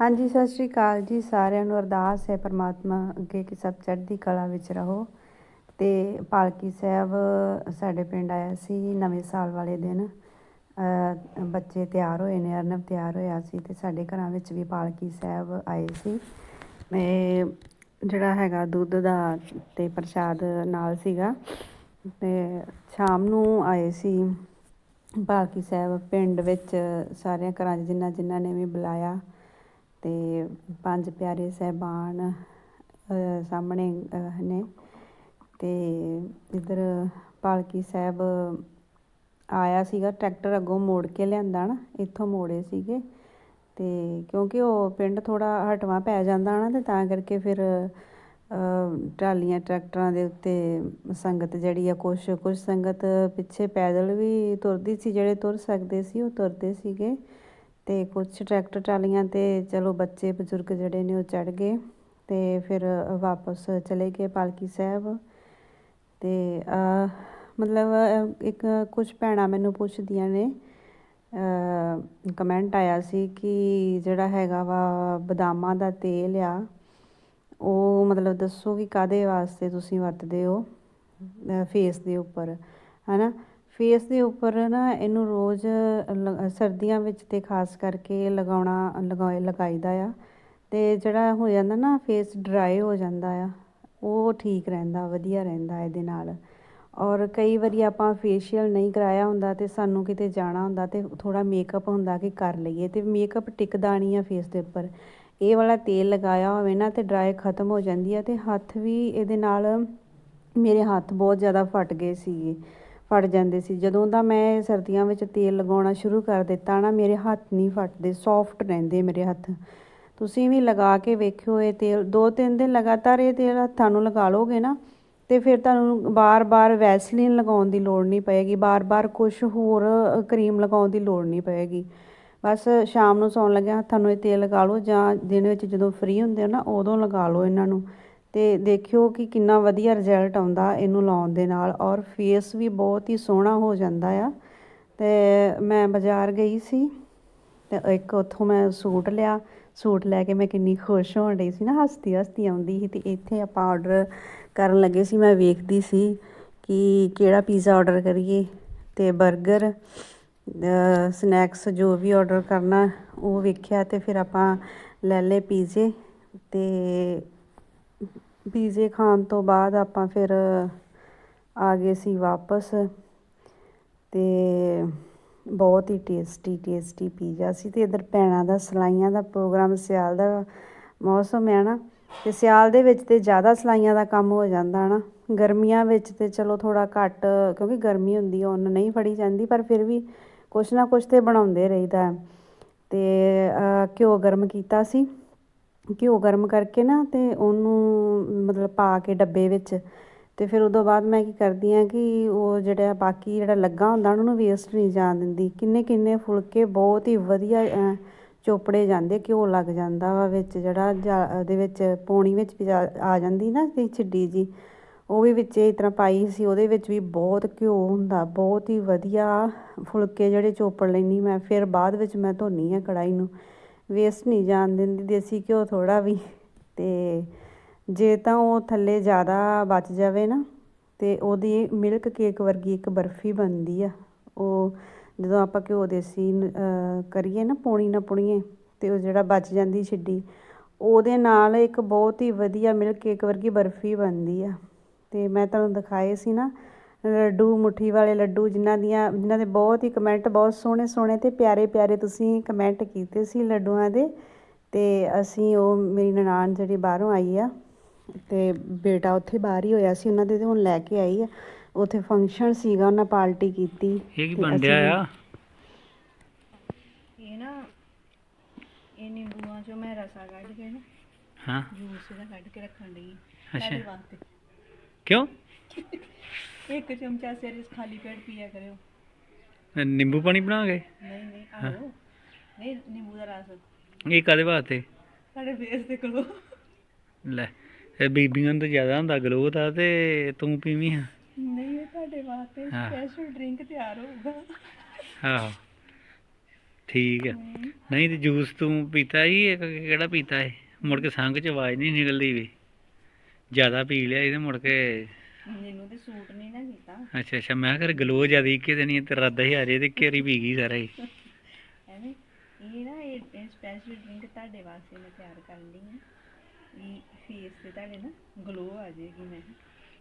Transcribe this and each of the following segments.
ਹਾਂਜੀ, ਸਤਿ ਸ਼੍ਰੀ ਅਕਾਲ ਜੀ ਸਾਰਿਆਂ ਨੂੰ। ਅਰਦਾਸ ਹੈ ਪਰਮਾਤਮਾ ਅੱਗੇ ਕਿ ਸਭ ਚੜ੍ਹਦੀ ਕਲਾ ਵਿੱਚ ਰਹੋ। ਤੇ ਪਾਲਕੀ ਸਾਹਿਬ, ਸਾਡੇ ਪਿੰਡ ਆਇਆ ਸੀ ਨਵੇਂ ਸਾਲ ਵਾਲੇ ਦਿਨ। ਬੱਚੇ ਤਿਆਰ ਹੋਏ ਨੇ ਅਰਨਬ ਤਿਆਰ ਹੋਇਆ ਸੀ ਤੇ ਸਾਡੇ ਘਰਾਂ ਵਿੱਚ ਵੀ ਪਾਲਕੀ ਸਾਹਿਬ ਆਏ ਸੀ। ਇਹ ਜਿਹੜਾ ਹੈਗਾ ਦੁੱਧ ਦਾ ਤੇ ਪ੍ਰਸ਼ਾਦ ਨਾਲ ਸੀਗਾ। ਤੇ ਸ਼ਾਮ ਨੂੰ ਆਏ ਸੀ ਪਾਲਕੀ ਸਾਹਿਬ ਪਿੰਡ ਵਿੱਚ, ਸਾਰਿਆਂ ਘਰਾਂ 'ਚ ਜਿਨ੍ਹਾਂ ਜਿਨ੍ਹਾਂ ਨੇ ਵੀ ਬੁਲਾਇਆ। ਅਤੇ ਪੰਜ ਪਿਆਰੇ ਸਾਹਿਬਾਨ ਸਾਹਮਣੇ ਨੇ ਅਤੇ ਇੱਧਰ ਪਾਲਕੀ ਸਾਹਿਬ ਆਇਆ ਸੀਗਾ, ਟਰੈਕਟਰ ਅੱਗੋਂ ਮੋੜ ਕੇ ਲਿਆਂਦਾ ਨਾ, ਇੱਥੋਂ ਮੋੜੇ ਸੀਗੇ ਅਤੇ ਕਿਉਂਕਿ ਉਹ ਪਿੰਡ ਥੋੜ੍ਹਾ ਹਟਵਾਂ ਪੈ ਜਾਂਦਾ ਨਾ ਅਤੇ ਤਾਂ ਕਰਕੇ ਫਿਰ ਟਰਾਲੀਆਂ ਟਰੈਕਟਰਾਂ ਦੇ ਉੱਤੇ ਸੰਗਤ ਜਿਹੜੀ ਆ, ਕੁਛ ਕੁਛ ਸੰਗਤ ਪਿੱਛੇ ਪੈਦਲ ਵੀ ਤੁਰਦੀ ਸੀ, ਜਿਹੜੇ ਤੁਰ ਸਕਦੇ ਸੀ ਉਹ ਤੁਰਦੇ ਸੀਗੇ। ਤੇ ਕੁਛ ਟਰੈਕਟਰ ਟਰਾਲੀਆਂ ਤੇ ਚਲੋ ਬੱਚੇ ਬਜ਼ੁਰਗ ਜਿਹੜੇ ਨੇ ਉਹ ਚੜ ਗਏ ਤੇ ਫਿਰ ਵਾਪਸ ਚਲੇ ਗਏ ਪਾਲਕੀ ਸਾਹਿਬ। ਤੇ ਮਤਲਬ ਇੱਕ ਕੁਝ ਭੈਣਾਂ ਮੈਨੂੰ ਪੁੱਛਦੀਆਂ ਨੇ ਕਮੈਂਟ ਆਇਆ ਸੀ ਕਿ ਜਿਹੜਾ ਹੈਗਾ ਵਾ ਬਦਾਮਾਂ ਦਾ ਤੇਲ ਆ, ਉਹ ਮਤਲਬ ਦੱਸੋ ਕਿ ਕਾਦੇ ਵਾਸਤੇ ਤੁਸੀਂ ਵਰਤਦੇ ਹੋ ਫੇਸ ਦੇ ਉੱਪਰ, ਹਨਾ? ਫੇਸ ਦੇ ਉੱਪਰ ਨਾ ਇਹਨੂੰ ਰੋਜ਼ ਲ- ਸਰਦੀਆਂ ਵਿੱਚ ਤਾਂ ਖਾਸ ਕਰਕੇ ਲਗਾਉਣਾ ਲਗਾਏ ਲਗਾਈਦਾ ਆ। ਅਤੇ ਜਿਹੜਾ ਹੋ ਜਾਂਦਾ ਨਾ ਫੇਸ ਡਰਾਈ ਹੋ ਜਾਂਦਾ ਆ, ਉਹ ਠੀਕ ਰਹਿੰਦਾ, ਵਧੀਆ ਰਹਿੰਦਾ ਇਹਦੇ ਨਾਲ। ਔਰ ਕਈ ਵਾਰੀ ਆਪਾਂ ਫੇਸ਼ੀਅਲ ਨਹੀਂ ਕਰਾਇਆ ਹੁੰਦਾ ਤੇ ਸਾਨੂੰ ਕਿਤੇ ਜਾਣਾ ਹੁੰਦਾ ਤੇ ਥੋੜਾ ਮੇਕਅਪ ਹੁੰਦਾ ਕਿ ਕਰ ਲਈਏ ਤੇ ਮੇਕਅਪ ਟਿਕਦਾ ਨਹੀਂ ਆ ਫੇਸ ਦੇ ਉੱਪਰ। ਇਹ ਵਾਲਾ ਤੇਲ ਲਗਾਇਆ ਹੋਵੇ ਨਾ ਤੇ ਡਰਾਈ ਖਤਮ ਹੋ ਜਾਂਦੀ ਆ ਤੇ ਹੱਥ ਵੀ ਇਹਦੇ ਨਾਲ ਮੇਰੇ ਹੱਥ ਬਹੁਤ ਜ਼ਿਆਦਾ ਫਟ ਗਏ ਸੀਗੇ। ਫਟ ਜਾਂਦੇ ਸੀ। ਜਦੋਂ ਦਾ ਮੈਂ ਸਰਦੀਆਂ ਵਿੱਚ ਤੇਲ ਲਗਾਉਣਾ ਸ਼ੁਰੂ ਕਰ ਦਿੱਤਾ ਨਾ, ਮੇਰੇ ਹੱਥ ਨਹੀਂ ਫਟਦੇ ਸੌਫਟ ਰਹਿੰਦੇ ਮੇਰੇ ਹੱਥ। ਤੁਸੀਂ ਵੀ ਲਗਾ ਕੇ ਵੇਖਿਓ ਇਹ ਤੇਲ। ਦੋ ਤਿੰਨ ਦਿਨ ਲਗਾਤਾਰ ਇਹ ਤੇਲ ਹੱਥਾਂ ਨੂੰ ਲਗਾ ਲੋਗੇ ਨਾ, ਤੇ ਫਿਰ ਤੁਹਾਨੂੰ ਬਾਰ-ਬਾਰ ਵੈਸਲੀਨ ਲਗਾਉਣ ਦੀ ਲੋੜ ਨਹੀਂ ਪਏਗੀ, ਬਾਰ-ਬਾਰ ਕੁਝ ਹੋਰ ਕਰੀਮ ਲਗਾਉਣ ਦੀ ਲੋੜ ਨਹੀਂ ਪਏਗੀ। ਬਸ ਸ਼ਾਮ ਨੂੰ ਸੌਣ ਲੱਗਿਆ ਹੱਥਾਂ ਨੂੰ ਇਹ ਤੇਲ ਲਗਾ ਲਓ, ਜਾਂ ਦਿਨ ਵਿੱਚ ਜਦੋਂ ਫ੍ਰੀ ਹੁੰਦੇ ਹੋ ਨਾ, ਉਦੋਂ ਲਗਾ ਲਓ ਇਹਨਾਂ ਨੂੰ। ਤੇ ਦੇਖਿਓ ਕਿ ਕਿੰਨਾ ਵਧੀਆ ਰਿਜ਼ਲਟ ਆਉਂਦਾ ਇਹਨੂੰ ਲਾਉਣ ਦੇ ਨਾਲ ਔਰ ਫੇਸ ਵੀ ਬਹੁਤ ਹੀ ਸੋਹਣਾ ਹੋ ਜਾਂਦਾ ਆ। ਤੇ ਮੈਂ ਬਾਜ਼ਾਰ ਗਈ ਸੀ ਤੇ ਇੱਕ ਉੱਥੋਂ ਮੈਂ ਸੂਟ ਲਿਆ। ਸੂਟ ਲੈ ਕੇ ਮੈਂ ਕਿੰਨੀ ਖੁਸ਼ ਹੋਣ ਰਹੀ ਸੀ ਨਾ, ਹੱਸਦੀ ਹੱਸਦੀ ਆਉਂਦੀ ਸੀ ਤੇ ਇੱਥੇ ਆਪਾਂ ਆਰਡਰ ਕਰਨ ਲੱਗੇ ਸੀ। ਮੈਂ ਵੇਖਦੀ ਸੀ ਕਿ ਕਿਹੜਾ ਪੀਜ਼ਾ ਆਰਡਰ ਕਰੀਏ ਤੇ 버ਗਰ ਸਨੈਕਸ ਜੋ ਵੀ ਆਰਡਰ ਕਰਨਾ ਉਹ ਵੇਖਿਆ ਤੇ ਫਿਰ ਆਪਾਂ ਲੈ ਲਏ ਪੀਜ਼ੇ ਤੇ ਪੀਜ਼ੇ ਖਾਣ ਤੋਂ ਬਾਅਦ ਆਪਾਂ ਫਿਰ ਆ ਗਏ ਸੀ ਵਾਪਸ ਤੇ ਬਹੁਤ ਹੀ ਟੇਸਟੀ ਟੇਸਟੀ ਪੀਜ਼ਾ ਸੀ ਤੇ ਇਧਰ ਭੈਣਾਂ ਦਾ, ਸਲਾਈਆਂ ਦਾ ਪ੍ਰੋਗਰਾਮ ਸਿਆਲ ਦਾ ਮੌਸਮ ਹੈ ਨਾ, ਤੇ ਸਿਆਲ ਦੇ ਵਿੱਚ ਤੇ ਜ਼ਿਆਦਾ ਸਲਾਈਆਂ ਦਾ ਕੰਮ ਹੋ ਜਾਂਦਾ ਨਾ, ਗਰਮੀਆਂ ਵਿੱਚ ਤੇ ਚਲੋ ਥੋੜਾ ਘੱਟ, ਕਿਉਂਕਿ ਗਰਮੀ ਹੁੰਦੀ ਆ, ਉੱਨ ਨਹੀਂ ਫੜੀ ਜਾਂਦੀ, ਪਰ ਫਿਰ ਵੀ ਕੁਛ ਨਾ ਕੁਛ ਤੇ ਬਣਾਉਂਦੇ ਰਹੀਦਾ ਹੈ। ਤੇ ਘਿਓ ਗਰਮ ਕੀਤਾ ਸੀ ਘਿਓ ਗਰਮ ਕਰਕੇ ਨਾ ਅਤੇ ਉਹਨੂੰ ਮਤਲਬ ਪਾ ਕੇ ਡੱਬੇ ਵਿੱਚ ਅਤੇ ਫਿਰ ਉਦੋਂ ਬਾਅਦ ਮੈਂ ਕੀ ਕਰਦੀ ਹਾਂ ਕਿ ਉਹ ਜਿਹੜਾ ਬਾਕੀ ਜਿਹੜਾ ਲੱਗਾ ਹੁੰਦਾ ਉਹਨਾਂ ਨੂੰ ਵੇਸਟ ਨਹੀਂ ਜਾਣ ਦਿੰਦੀ। ਕਿੰਨੇ ਕਿੰਨੇ ਫੁਲਕੇ ਬਹੁਤ ਹੀ ਵਧੀਆ ਚੋਪੜੇ ਜਾਂਦੇ, ਘਿਓ ਲੱਗ ਜਾਂਦਾ ਵਾ ਵਿੱਚ, ਜਿਹੜਾ ਜਾ- ਉਹਦੇ ਵਿੱਚ ਪੌਣੀ ਵਿੱਚ ਵੀ ਜਾ- ਆ ਜਾਂਦੀ ਨਾ ਛਿੱਡੀ ਜੀ। ਉਹ ਵੀ ਵਿੱਚ ਇਸ ਤਰ੍ਹਾਂ ਪਾਈ ਸੀ, ਉਹਦੇ ਵਿੱਚ ਵੀ ਬਹੁਤ ਘਿਓ ਹੁੰਦਾ, ਬਹੁਤ ਹੀ ਵਧੀਆ ਫੁਲਕੇ ਜਿਹੜੇ ਚੋਪੜ ਲੈਂਦੀ ਮੈਂ। ਫਿਰ ਬਾਅਦ ਵਿੱਚ ਮੈਂ ਧੋਨੀ ਆ ਕੜਾਹੀ ਨੂੰ। ਵੇਸਟ ਨਹੀਂ ਜਾਣ ਦਿੰਦੀ, ਦੇਸੀ ਘਿਓ ਥੋੜਾ ਵੀ। ਤੇ ਜੇ ਤਾਂ ਉਹ ਥੱਲੇ ਜ਼ਿਆਦਾ ਬਚ ਜਾਵੇ ਨਾ, ਤੇ ਉਹਦੀ ਮਿਲਕ ਕੇਕ ਵਰਗੀ ਇੱਕ ਬਰਫੀ ਬਣਦੀ ਆ। ਉਹ ਜਦੋਂ ਆਪਾਂ ਘਿਓ ਦੇਸੀ ਕਰੀਏ ਨਾ ਪੌਣੀ ਨਾ ਪੁਣੀਏ, ਤੇ ਉਹ ਜਿਹੜਾ ਬਚ ਜਾਂਦੀ ਛਿੱਡੀ, ਉਹਦੇ ਨਾਲ ਇੱਕ ਬਹੁਤ ਹੀ ਵਧੀਆ ਮਿਲਕ ਕੇਕ ਵਰਗੀ ਬਰਫੀ ਬਣਦੀ ਆ। ਤੇ ਮੈਂ ਤੁਹਾਨੂੰ ਦਿਖਾਏ ਸੀ ਨਾ ਲੱਡੂ ਮੁੱਠੀ ਵਾਲੇ ਲੱਡੂ ਜਿਨ੍ਹਾਂ ਦੀਆਂ ਜਿਨ੍ਹਾਂ ਦੇ ਬਹੁਤ ਹੀ ਕਮੈਂਟ ਬਹੁਤ ਸੋਹਣੇ ਸੋਹਣੇ ਤੇ ਪਿਆਰੇ ਪਿਆਰੇ ਤੁਸੀਂ ਕਮੈਂਟ ਕੀਤੇ ਸੀ ਲੱਡੂਆਂ ਦੇ। ਤੇ ਅਸੀਂ ਉਹ ਮੇਰੀ ਨਨਾਣ ਜਿਹੜੀ ਬਾਹਰੋਂ ਆਈ ਆ ਤੇ ਬੇਟਾ ਉੱਥੇ ਬਾਹਰ ਹੀ ਹੋਇਆ ਸੀ ਉਹਨਾਂ ਦੇ ਤੇ ਹੁਣ ਲੈ ਕੇ ਆਈ ਆ। ਉੱਥੇ ਫੰਕਸ਼ਨ ਸੀਗਾ ਉਹਨਾਂ ਪਾਰਟੀ ਕੀਤੀ। ਇਹ ਕੀ ਬਣ ਰਿਹਾ ਆ? ਇਹ ਨਾ ਇਹ ਨਿੰਬੂਆਂ ਚੋਂ ਮੈਂ ਰਸਾ ਕੱਢ ਕੇ ਨਾ ਹਾਂ। ਜੂਸ ਇਹਦਾ ਕੱਢ ਕੇ ਰੱਖਣ ਲਈ ਅੱਛਾ। ਵਾਸਤੇ। ਕਿਉਂ? ਇੱਕ ਚਮਚਾ ਸਿਰ ਖਾਲੀ ਪੇਟ ਪੀਆ ਕਰਿਓ। ਨਿੰਬੂ ਪਾਣੀ ਬਣਾਗੇ ਨਹੀਂ ਨਹੀਂ ਆਹੋ। ਨਹੀਂ ਨਿੰਬੂ ਦਾ ਰਸ। ਇਹ ਕਾਦੇ ਵਾਸਤੇ? ਸਾਡੇ ਫੇਸ ਤੇ ਕਰੋ। ਲੈ ਇਹ ਬੀਬੀਆਂ ਨੂੰ ਤਾਂ ਜ਼ਿਆਦਾ ਹੁੰਦਾ ਗਲੋ ਦਾ ਤੇ ਤੂੰ ਪੀਵੀਂ ਆ। ਨਹੀਂ ਇਹ ਤੁਹਾਡੇ ਵਾਸਤੇ ਹਾਂ। ਸਪੈਸ਼ਲ ਡਰਿੰਕ ਤਿਆਰ ਹੋਊਗਾ। ਆਹੋ। ਠੀਕ ਹੈ। ਨਹੀਂ ਤੇ ਜੂਸ ਤੂੰ ਪੀਤਾ ਹੀ ਇੱਕ ਕਿਹੜਾ ਪੀਤਾ ਹੈ ਮੁੜ ਕੇ ਸੰਗ ਚ ਆਵਾਜ਼ ਨਹੀਂ ਨਿਕਲਦੀ ਵੀ। ਜ਼ਿਆਦਾ ਪੀ ਲਿਆ ਇਹਦੇ ਮੁੜ ਕੇ ਮੈਨੂੰ ਤੇ ਸੂਟ ਨਹੀਂ ਨਾ ਕੀਤਾ। ਅੱਛਾ ਅੱਛਾ ਮੈਂ ਕਿਹਾ ਗਲੋ ਜ਼ਿਆਦਾ ਕਿਤੇ ਨਹੀਂ ਤੇ ਰੱਦਾ ਹੀ ਆ ਜੇ ਤੇ ਘੇਰੀ ਪੀ ਗਈ ਸਾਰਾ ਹੀ। ਐਵੇਂ ਇਹ ਨਾ ਇਹ ਸਪੈਸ਼ਲ ਡਰਿੰਕ ਤੁਹਾਡੇ ਵਾਸਤੇ ਮੈਂ ਤਿਆਰ ਕਰਨ ਲਈ ਹਾਂ ਵੀ ਫੇਸ ਤੇ ਤੁਹਾਡੇ ਨਾ ਗਲੋ ਆ ਜਾਏਗੀ ਮੈਂ।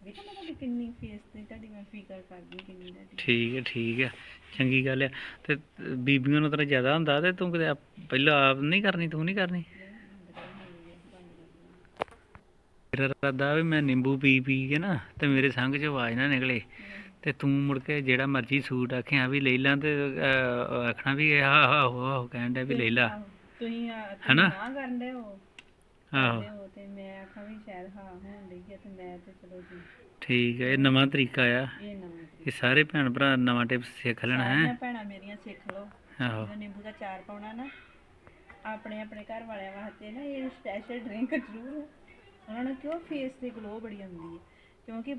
ਵੇਖੋ ਮੈਂ ਤੁਹਾਡੀ ਕਿੰਨੀ ਫੇਸ ਤੇ ਤੁਹਾਡੀ ਮੈਂ ਫਿਕਰ ਕਰਦੀ ਕਿੰਨੀ ਤੁਹਾਡੀ। ਠੀਕ ਹੈ ਠੀਕ ਹੈ ਚੰਗੀ ਗੱਲ ਹੈ। ਤੇ ਬੀਬੀਆਂ ਨੂੰ ਤਾਂ ਜ਼ਿਆਦਾ ਹੁੰਦਾ ਤੇ ਤੂੰ ਕਿਤੇ ਆਪ- ਪਹਿਲਾਂ ਆਪ ਨਹੀਂ ਕਰਨੀ ਤੂੰ ਨਹੀਂ ਕਰਨੀ? ਮੇਰਾ ਇਰਾਦਾ ਵੀ ਮੈਂ ਨਿੰਬੂ ਪੀ ਪੀ ਕੇ ਨਾ ਤੇ ਮੇਰੇ ਸੰਗ ਚ ਆਵਾਜ਼ ਨਾ ਨਿਕਲੇ। ਤੇ ਤੂੰ ਮੁੜ ਕੇ ਜਿਹੜਾ ਮਰਜ਼ੀ ਸੂਟ ਆਖਿਆ ਵੀ ਲੈ ਲਾਂ ਤੇ ਅਹ, ਆਖਣਾ ਵੀ ਆਹ ਆਹੋ ਆਹੋ ਕਹਿਣ ਡਿਆ ਵੀ ਲੈ ਲਾ। ਤੁਸੀਂ ਆ ਹਨਾ? ਨਾ ਕਰਦੇ ਹੋ? ਆਹੋ। ਕਰਦੇ ਹੋ ਤੇ ਮੈਂ ਆਖਾਂ ਵੀ ਸ਼ਾਇਦ ਹਾਂ ਹੋਣ ਲਈ ਹੈ ਤੇ ਮੈਂ ਤੇ ਚਲੋ ਜੀ। ਠੀਕ ਹੈ ਇਹ ਨਵਾਂ ਤਰੀਕਾ ਆ। ਇਹ ਨਵਾਂ ਇਹ ਸਾਰੇ ਭੈਣ ਭਰਾ ਨਵਾਂ ਟਿਪਸ ਸਿੱਖ ਲੈਣਾ ਸਾਰੀਆਂ ਹੈ ਭੈਣਾਂ ਮੇਰੀਆਂ ਸਿੱਖ ਲਓ। ਆਹੋ। ਜਦੋਂ ਨਿੰਬੂ ਦਾ ਚਾਰ ਪਾਉਣਾ ਨਾ ਆਪਣੇ ਆਪਣੇ ਘਰ ਵਾਲਿਆਂ ਵਾਸਤੇ ਨਾ ਇਹ ਸਪੈਸ਼ਲ ਡਰਿੰਕ ਜ਼ਰੂਰ ਉਹਨਾਂ ਨੂੰ ਕਿਉਂ ਫੇਸ ਤੇ ਗਲੋ ਬੜੀ ਆਉਂਦੀ ਹੈ? ਕਿਉਂਕਿ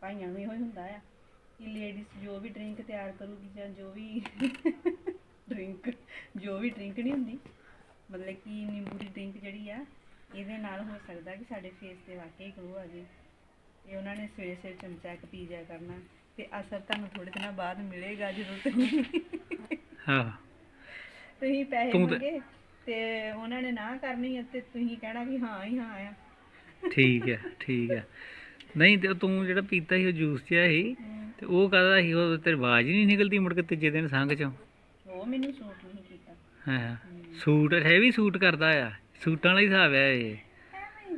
ਭਾਈਆਂ ਨੂੰ ਇਹੋ ਹੀ ਹੁੰਦਾ ਆ ਕਿ ਲੇਡੀਜ਼ ਜੋ ਵੀ ਡਰਿੰਕ ਤਿਆਰ ਕਰੂਗੀ ਜਾਂ ਜੋ ਵੀ ਡਰਿੰਕ ਜੋ ਵੀ ਡਰਿੰਕ ਨਹੀਂ ਹੁੰਦੀ ਮਤਲਬ ਕਿ ਨਿੰਬੂ ਦੀ ਡਰਿੰਕ ਜਿਹੜੀ ਆ ਇਹਦੇ ਨਾਲ ਹੋ ਸਕਦਾ ਕਿ ਸਾਡੇ ਫੇਸ ਤੇ ਵਾਕਈ ਗਲੋ ਆ ਜੇ। ਤੇ ਉਹਨਾਂ ਨੇ ਸਵੇਰੇ ਸਵੇਰੇ ਚਮਚਾ ਇੱਕ ਪੀ ਜਾਇਆ ਕਰਨਾ ਤੇ ਅਸਰ ਤੁਹਾਨੂੰ ਥੋੜੇ ਦਿਨਾਂ ਬਾਅਦ ਮਿਲੇਗਾ ਜਦੋਂ ਤੁਸੀਂ ਤੁਸੀਂ ਪੈਸੇ ਮੰਗੇ। ਤੇ ਉਹਨਾਂ ਨੇ ਨਾ ਕਰਨੀ ਹੈ ਤੇ ਤੁਸੀਂ ਕਹਿਣਾ ਵੀ ਹਾਂ ਹੀ ਹਾਂ ਆ। ਠੀਕ ਹੈ ਠੀਕ ਹੈ ਨਹੀਂ ਤੇ ਤੂੰ ਜਿਹੜਾ ਪੀਤਾ ਸੀ ਉਹ ਜੂਸ ਜਿਹਾ ਸੀ ਤੇ ਉਹ ਕਾਹਦਾ ਸੀ? ਉਹ ਤੇਰੀ ਆਵਾਜ਼ ਹੀ ਨਹੀਂ ਨਿਕਲਦੀ ਮੁੜ ਕੇ ਤੀਜੇ ਦਿਨ ਸੰਗ ਚੋਂ। ਉਹ ਮੈਨੂੰ ਸੂਟ ਨਹੀਂ ਕੀਤਾ। ਹਾਂ ਸੂਟ ਹੈਵੀ ਸੂਟ ਕਰਦਾ ਆ। ਸੂਟਾਂ ਵਾਲਾ ਹੀ ਹਿਸਾਬ ਹੈ ਇਹ।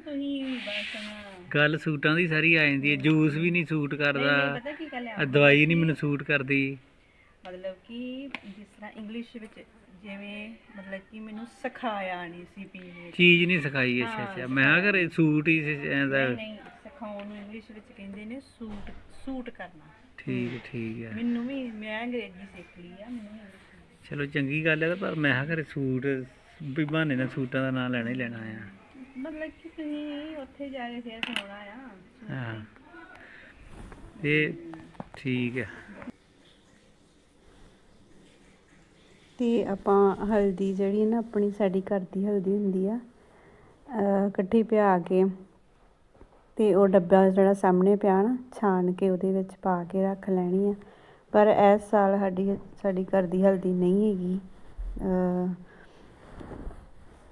ਤੁਸੀਂ ਬਸ ਨਾ। ਗੱਲ ਸੂਟਾਂ ਦੀ ਸਾਰੀ ਆ ਜਾਂਦੀ ਹੈ। ਜੂਸ ਵੀ ਨਹੀਂ ਸੂਟ ਕਰਦਾ। ਪਤਾ ਕੀ ਗੱਲ ਆ? ਦਵਾਈ ਨਹੀਂ ਮੈਨੂੰ ਸੂਟ ਕਰਦੀ। ਮਤਲਬ ਕਿ ਜਿਸ ਤਰ੍ਹਾਂ ਇੰਗਲਿਸ਼ ਵਿੱਚ ਜਿਵੇਂ ਮਤਲਬ ਕਿ ਮੈਨੂੰ ਸਿਖਾਇਆ ਨਹੀਂ ਸੀ ਪੀਣੇ ਚੀਜ਼ ਨਹੀਂ ਸਿਖਾਈ ਅੱਛਾ ਅੱਛਾ ਮੈਂ ਕਿਹਾ ਘਰੇ ਸੂਟ ਹੀ ਐਂਦਾ ਨਹੀਂ ਨਹੀਂ ਸਿਖਾਉਣ ਨੂੰ ਇੰਗਲਿਸ਼ ਵਿੱਚ ਕਹਿੰਦੇ ਨੇ ਸੂਟ ਸੂਟ ਕਰਨਾ। ਠੀਕ ਠੀਕ ਹੈ ਮੈਨੂੰ ਵੀ ਮੈਂ ਅੰਗਰੇਜ਼ੀ ਸਿੱਖ ਲਈ ਆ ਮੈਨੂੰ। ਚਲੋ ਚੰਗੀ ਗੱਲ ਹੈ ਪਰ ਮੈਂ ਘਰੇ ਸੂਟ ਵੀ ਬਹਾਨੇ ਨਾਲ ਸੂਟਾਂ ਦਾ ਨਾਂ ਲੈਣਾ ਹੀ ਲੈਣਾ ਆ। ਮਤਲਬ ਕਿ ਤੁਸੀਂ ਉੱਥੇ ਜਾ ਕੇ ਫੇਰ ਸੁਣਾਉਣਾ ਆ। ਹਾਂ। ਇਹ ਠੀਕ ਹੈ ਤੇ ਆਪਾਂ ਹਲਦੀ ਜਿਹੜੀ ਨਾ ਆਪਣੀ ਸਾਡੀ ਘਰ ਦੀ ਹਲਦੀ ਹੁੰਦੀ ਆ ਇਕੱਠੀ ਪਿਆ ਕੇ ਤੇ ਉਹ ਡੱਬਾ ਜਿਹੜਾ ਸਾਹਮਣੇ ਪਿਆ ਨਾ, ਛਾਣ ਕੇ ਉਹਦੇ ਵਿੱਚ ਪਾ ਕੇ ਰੱਖ ਲੈਣੀ ਆ। ਪਰ ਇਸ ਸਾਲ ਸਾਡੀ ਸਾਡੀ ਘਰ ਦੀ ਹਲਦੀ ਨਹੀਂ ਹੈਗੀ।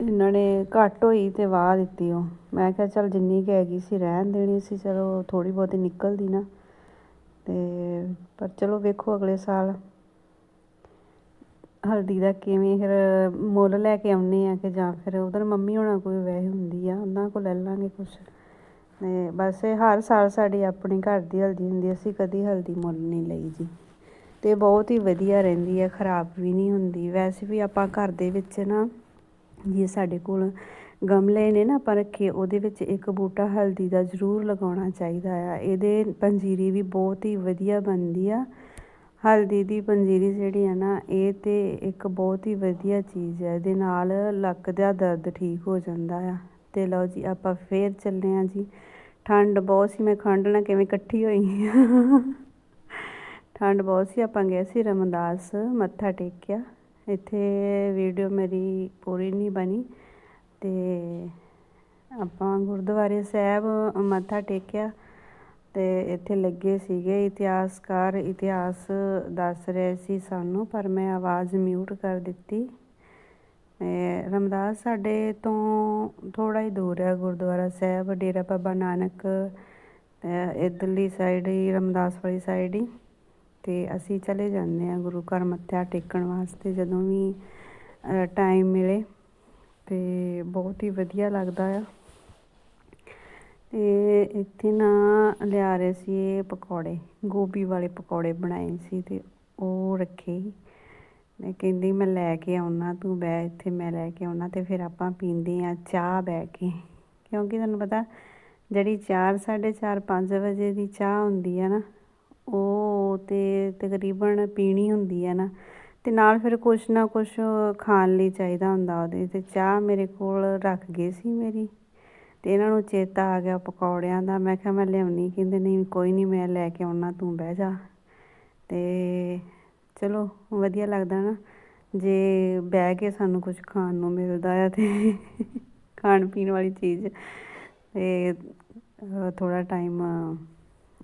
ਇਹਨਾਂ ਨੇ ਘੱਟ ਹੋਈ ਤੇ ਵਾਹ ਦਿੱਤੀ ਉਹ। ਮੈਂ ਕਿਹਾ ਚਲ ਜਿੰਨੀ ਕੁ ਹੈਗੀ ਸੀ ਰਹਿਣ ਦੇਣੀ ਸੀ, ਚਲੋ ਥੋੜੀ ਬਹੁਤੀ ਨਿਕਲਦੀ ਨਾ। ਤੇ ਪਰ ਚਲੋ ਵੇਖੋ ਅਗਲੇ ਸਾਲ ਹਲਦੀ ਦਾ ਕਿਵੇਂ ਫਿਰ ਮੁੱਲ ਲੈ ਕੇ ਆਉਂਦੇ ਆ ਕਿ ਜਾਂ ਫਿਰ ਉਧਰ ਮੰਮੀ ਹੋਣਾ ਕੋਈ ਵੈਸੇ ਹੁੰਦੀ ਆ, ਉਹਨਾਂ ਕੋਲ ਲੈ ਲਾਂਗੇ ਕੁਛ। ਤੇ ਬਸ ਇਹ ਹਰ ਸਾਲ ਸਾਡੀ ਆਪਣੇ ਘਰ ਦੀ ਹਲਦੀ ਹੁੰਦੀ ਅਸੀਂ ਕਦੀ ਹਲਦੀ ਮੁੱਲ ਨਹੀਂ ਲਈ ਜੀ। ਤੇ ਬਹੁਤ ਹੀ ਵਧੀਆ ਰਹਿੰਦੀ ਹੈ ਖਰਾਬ ਵੀ ਨਹੀਂ ਹੁੰਦੀ। ਵੈਸੇ ਵੀ ਆਪਾਂ ਘਰ ਦੇ ਵਿੱਚ ਨਾ ਜੇ ਸਾਡੇ ਕੋਲ ਗਮਲੇ ਨੇ ਨਾ ਆਪਾਂ ਰੱਖੇ, ਉਹਦੇ ਵਿੱਚ ਇੱਕ ਬੂਟਾ ਹਲਦੀ ਦਾ ਜ਼ਰੂਰ ਲਗਾਉਣਾ ਚਾਹੀਦਾ ਆ। ਇਹਦੇ ਪੰਜੀਰੀ ਵੀ ਬਹੁਤ ਹੀ ਵਧੀਆ ਬਣਦੀ ਆ। ਹਲਦੀ ਦੀ ਪੰਜੀਰੀ ਜਿਹੜੀ ਆ ਨਾ, ਇਹ ਤਾਂ ਇੱਕ ਬਹੁਤ ਹੀ ਵਧੀਆ ਚੀਜ਼ ਹੈ ਇਹਦੇ ਨਾਲ ਲੱਕ ਦਾ ਦਰਦ ਠੀਕ ਹੋ ਜਾਂਦਾ ਆ। ਅਤੇ ਲਓ ਜੀ, ਆਪਾਂ ਫਿਰ ਚੱਲੇ ਹਾਂ ਜੀ। ਠੰਡ ਬਹੁਤ ਸੀ, ਮੈਂ ਖੰਡ ਨਾਲ ਕਿਵੇਂ ਇਕੱਠੀ ਹੋਈ ਆ। ਠੰਡ ਬਹੁਤ ਸੀ, ਆਪਾਂ ਗਏ ਸੀ ਰਮਦਾਸ, ਮੱਥਾ ਟੇਕਿਆ। ਇੱਥੇ ਵੀਡੀਓ ਮੇਰੀ ਪੂਰੀ ਨਹੀਂ ਬਣੀ। ਤੇ ਆਪਾਂ ਗੁਰਦੁਆਰੇ ਸਾਹਿਬ ਮੱਥਾ ਟੇਕਿਆ। ਤੇ ਇੱਥੇ ਲੱਗੇ ਸੀਗੇ, ਇਤਿਹਾਸਕਾਰ ਇਤਿਹਾਸ ਦੱਸ ਰਹੇ ਸੀ ਸਾਨੂੰ, ਪਰ ਮੈਂ ਆਵਾਜ਼ ਮਿਊਟ ਕਰ ਦਿੱਤੀ। ਤੇ ਰਮਦਾਸ, ਸਾਡੇ ਤੋਂ ਥੋੜਾ ਹੀ ਦੂਰ ਹੈ ਗੁਰਦੁਆਰਾ ਸਾਹਿਬ, ਡੇਰਾ ਬਾਬਾ ਨਾਨਕ ਤੇ ਇੱਧਰਲੀ ਸਾਈਡ ਹੀ, ਰਮਦਾਸ ਵਾਲੀ ਸਾਈਡ ਹੀ। ਤੇ ਅਸੀਂ ਚਲੇ ਜਾਂਦੇ ਆ ਗੁਰੂ ਘਰ ਮੱਥਾ ਟੇਕਣ ਵਾਸਤੇ, ਜਦੋਂ ਵੀ ਟਾਈਮ ਮਿਲੇ। ਤੇ ਬਹੁਤ ਹੀ ਵਧੀਆ ਲੱਗਦਾ ਆ। ਤੇ ਇੱਥੇ ਨਾ ਲਿਆ ਰਹੇ ਸੀ ਇਹ ਪਕੌੜੇ, ਗੋਭੀ ਵਾਲੇ ਪਕੌੜੇ ਬਣਾਏ ਸੀ ਤੇ ਉਹ ਰੱਖੇ ਮੈਂ ਕਹਿੰਦੀ ਮੈਂ ਲੈ ਕੇ ਆਉਣਾ ਤੂੰ ਬਹਿ ਇੱਥੇ, ਮੈਂ ਲੈ ਕੇ ਆਉਣਾ ਤੇ ਫਿਰ ਆਪਾਂ ਪੀਂਦੇ ਆ ਚਾਹ ਬਹਿ ਕੇ। ਕਿਉਂਕਿ ਤੁਹਾਨੂੰ ਪਤਾ ਜਿਹੜੀ 4 4:30 5 ਵਜੇ ਦੀ ਚਾਹ ਹੁੰਦੀ ਆ ਨਾ, ਉਹ ਤੇ ਤਕਰੀਬਨ ਪੀਣੀ ਹੁੰਦੀ ਹੈ ਨਾ। ਤੇ ਨਾਲ ਫਿਰ ਕੁਛ ਨਾ ਕੁਛ ਖਾਣ ਲਈ ਚਾਹੀਦਾ ਹੁੰਦਾ ਉਹਦੇ ਤੇ। ਚਾਹ ਮੇਰੇ ਕੋਲ ਰੱਖ ਗਏ ਸੀ ਮੇਰੀ। ਤੇ ਇਹਨਾਂ ਨੂੰ ਚੇਤਾ ਆ ਗਿਆ ਪਕੌੜਿਆਂ ਦਾ। ਮੈਂ ਕਿਹਾ ਮੈਂ ਲਿਆਉਣੀ, ਕਹਿੰਦੇ ਨਹੀਂ, ਕੋਈ ਨਹੀਂ, ਮੈਂ ਲੈ ਕੇ ਆਉਣਾ, ਤੂੰ ਬਹਿ ਜਾ। ਤੇ ਚਲੋ, ਵਧੀਆ ਲੱਗਦਾ ਨਾ, ਜੇ ਬਹਿ ਕੇ ਸਾਨੂੰ ਕੁਝ ਖਾਣ ਨੂੰ ਮਿਲਦਾ ਆ ਤੇ ਖਾਣ ਪੀਣ ਵਾਲੀ ਚੀਜ਼। ਤੇ ਥੋੜਾ ਟਾਈਮ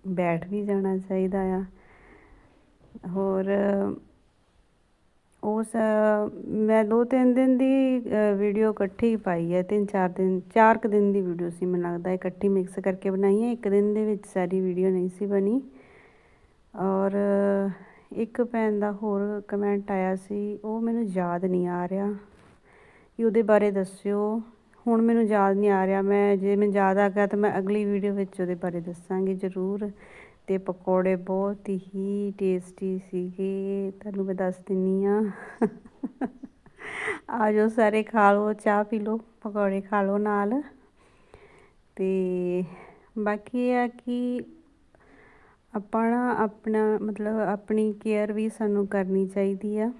ਬੈਠ ਵੀ ਜਾਣਾ ਚਾਹੀਦਾ ਆ। ਹੋਰ ਉਸ, ਮੈਂ ਦੋ ਤਿੰਨ ਦਿਨ ਦੀ ਵੀਡੀਓ ਇਕੱਠੀ ਪਾਈ ਹੈ, ਤਿੰਨ ਚਾਰ ਦਿਨ, ਚਾਰ ਕੁ ਦਿਨ ਦੀ ਵੀਡੀਓ ਸੀ, ਮੈਨੂੰ ਲੱਗਦਾ ਇਕੱਠੀ ਮਿਕਸ ਕਰਕੇ ਬਣਾਈ ਹੈ, ਇੱਕ ਦਿਨ ਦੇ ਵਿੱਚ ਸਾਰੀ ਵੀਡੀਓ ਨਹੀਂ ਸੀ ਬਣੀ। ਔਰ ਇੱਕ ਭੈਣ ਦਾ ਹੋਰ ਕਮੈਂਟ ਆਇਆ ਸੀ, ਉਹ ਮੈਨੂੰ ਯਾਦ ਨਹੀਂ ਆ ਰਿਹਾ ਕਿ ਉਹਦੇ ਬਾਰੇ ਦੱਸਿਓ। ਹੁਣ ਮੈਨੂੰ ਯਾਦ ਨਹੀਂ ਆ ਰਿਹਾ, ਮੈਂ, ਜੇ ਮੈਨੂੰ ਯਾਦ ਆ ਗਿਆ ਤਾਂ ਮੈਂ ਅਗਲੀ ਵੀਡੀਓ ਵਿੱਚ ਉਹਦੇ ਬਾਰੇ ਦੱਸਾਂਗੀ ਜ਼ਰੂਰ। ਅਤੇ ਪਕੌੜੇ ਬਹੁਤ ਹੀ ਟੇਸਟੀ ਸੀਗੇ, ਤੁਹਾਨੂੰ ਮੈਂ ਦੱਸ ਦਿੰਨੀ ਆ। ਆ ਜਾਓ ਸਾਰੇ ਖਾ ਲਓ, ਚਾਹ ਪੀ ਲਓ, ਪਕੌੜੇ ਖਾ ਲਓ ਨਾਲ। ਤੇ ਬਾਕੀ ਇਹ ਆ ਕਿ ਆਪਾਂ ਨਾ ਆਪਣਾ, ਮਤਲਬ ਆਪਣੀ ਕੇਅਰ ਵੀ ਸਾਨੂੰ ਕਰਨੀ ਚਾਹੀਦੀ ਆ।